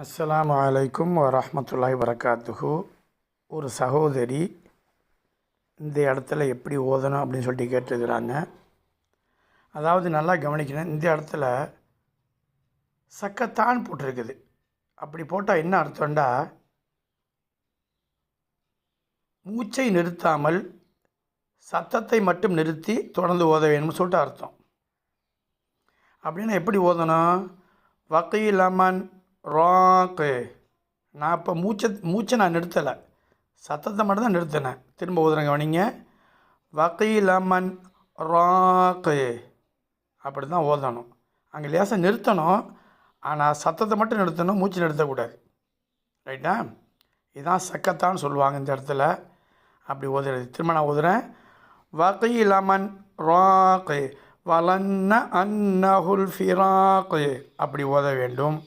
அஸ்லாம் வலைக்கும் வரமத்துல்லாய் வரகாத்துஹு ஒரு சகோதரி இந்த இடத்துல எப்படி ஓதணும் அப்படின்னு சொல்லிட்டு கேட்டுருக்குறாங்க. அதாவது நல்லா கவனிக்கணும் இந்த இடத்துல சக்கத்தான் போட்டிருக்குது. அப்படி போட்டால் என்ன அர்த்தம்டா? மூச்சை நிறுத்தாமல் சத்தத்தை மட்டும் நிறுத்தி தொடர்ந்து ஓத வேணும்னு சொல்லிட்டு அர்த்தம். அப்படின்னா எப்படி ஓதணும்? வக்கீல் ராக்கு. நான் இப்போ மூச்சை மூச்சை நான் நிறுத்தலை. சத்தத்தை மட்டும் தான் நிறுத்தினேன். திரும்ப ஓதுறேன் கவனிங்க வக்கீல் அமன் ராக்கு. அப்படி தான் ஓதணும். அங்கே லேசாக நிறுத்தணும். ஆனால் சத்தத்தை மட்டும் நிறுத்தணும் மூச்சு நிறுத்தக்கூடாது. ரைட்டா? இதுதான் சக்கத்தான்னு சொல்லுவாங்க இந்த இடத்துல. அப்படி ஓதுறது. திரும்ப நான் ஓதுறேன். வக்கீல் அமன் ராக்கு. வலன்ன அன்னஹுல் ஃபிராக்கு. அப்படி ஓத வேண்டும்.